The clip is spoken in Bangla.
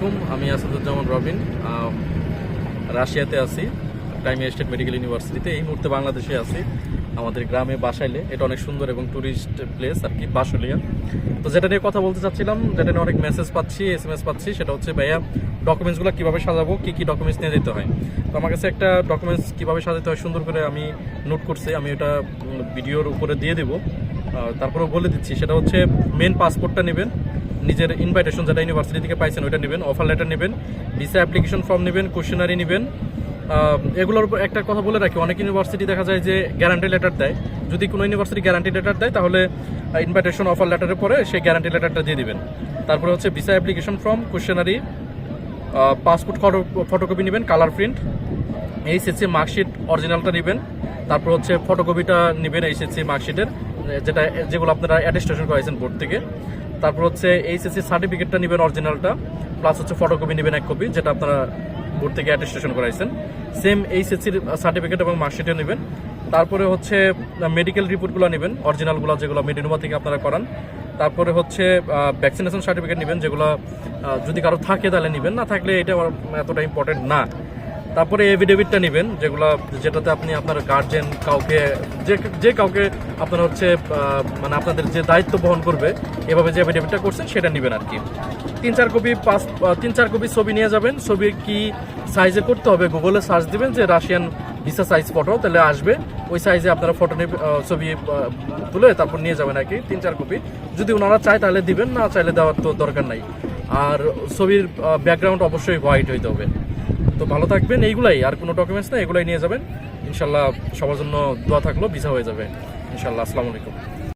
আলাইকুম, আমি আসাদুজ্জামান রবিন রাশিয়াতে আছি টাইমি স্টেট মেডিকেল ইউনিভার্সিটিতে। এই মুহূর্তে বাংলাদেশে আছি, আমাদের গ্রামে বাসাইলে। এটা অনেক সুন্দর এবং ট্যুরিস্ট প্লেস আর কি, বাসলিয়া। তো যেটা নিয়ে কথা বলতে চাচ্ছিলাম, যেটা নিয়ে অনেক মেসেজ পাচ্ছি এস এম এস পাচ্ছি, সেটা হচ্ছে, ভাইয়া ডকুমেন্টসগুলো কীভাবে সাজাবো? কী কী ডকুমেন্টস নিয়ে যেতে হয়? তো আমার কাছে একটা ডকুমেন্টস কীভাবে সাজাতে হয়, সুন্দর করে আমি নোট করছি। আমি ওটা ভিডিওর উপরে দিয়ে দেবো। তারপরে বলে দিচ্ছি, সেটা হচ্ছে মেন পাসপোর্টটা নেবেন। নিজের ইনভাইটেশন যেটা ইউনিভার্সিটি থেকে পাইছেন, ওইটা নেবেন অফার লেটার নেবেন ভিসা অ্যাপ্লিকেশন ফর্ম নেবেন কোশ্চেনারি নেবেন। এগুলোর উপর একটা কথা বলে রাখি, অনেক ইউনিভার্সিটি দেখা যায় যে গ্যারান্টি লেটার দেয়। যদি কোনো ইউনিভার্সিটি গ্যারান্টি লেটার দেয়, তাহলে ইনভাইটেশন অফার লেটারের পরে সেই গ্যারান্টি লেটারটা দিয়ে দিবেন। তারপরে হচ্ছে visa application form questionnaire passport photocopy নেবেন কালার প্রিন্ট এইচএসসি মার্কশিট অরিজিনালটা নেবেন। তারপর হচ্ছে ফটোকপিটা নেবেন এইচএসসি মার্কশিটের যেটা, যেগুলো আপনারা অ্যাটেস্টেশন করাইছেন বোর্ড থেকে। তারপর হচ্ছে এইচএসসি সার্টিফিকেটটা নেবেন অরিজিনালটা প্লাস হচ্ছে ফটোকপি নেবেন এক কপি যেটা আপনারা বোর্ড থেকে অ্যাটেস্টেশন করাইছেন। সেম এইচএসসির সার্টিফিকেট এবং মার্কশিটে নেবেন। তারপরে হচ্ছে মেডিকেল রিপোর্টগুলো নেবেন অরিজিনালগুলো যেগুলো মেডিনোভা থেকে আপনারা করান। তারপরে হচ্ছে ভ্যাকসিনেশন সার্টিফিকেট নেবেন, যেগুলো যদি কারও থাকে তাহলে নেবেন। না থাকলে এটা এতটা ইম্পর্টেন্ট না। তারপরে এভিডেভিটটা নেবেন, যেগুলো, যেটাতে আপনি আপনার গার্জেন কাউকে, যে যে কাউকে আপনার হচ্ছে মানে আপনাদের যে দায়িত্ব বহন করবে, এভাবে যে এভিডেভিটটা করছেন, সেটা নেবেন আর কি তিন চার কপি পাঁচ তিন চার কপি ছবি নিয়ে যাবেন, ছবি কি সাইজে করতে হবে? গুগলে সার্চ দিবেন যে রাশিয়ান ভিসা সাইজ ফটো তাহলে আসবে। ওই সাইজে আপনারা ফটো ছবি তুলে তারপর নিয়ে যাবেন আর কি তিন চার কপি যদি ওনারা চায় তাহলে দিবেন, না চাইলে দেওয়ার তো দরকার নাই। আর ছবির ব্যাকগ্রাউন্ড অবশ্যই হোয়াইট হইতে হবে। তো ভালো থাকবেন, এইগুলাই, আর কোনো ডকুমেন্টস না এগুলাই নিয়ে যাবেন। ইনশাল্লাহ সবার জন্য দোয়া থাকল ভিসা হয়ে যাবে। ইনশাল্লাহ, আসসালামু আলাইকুম।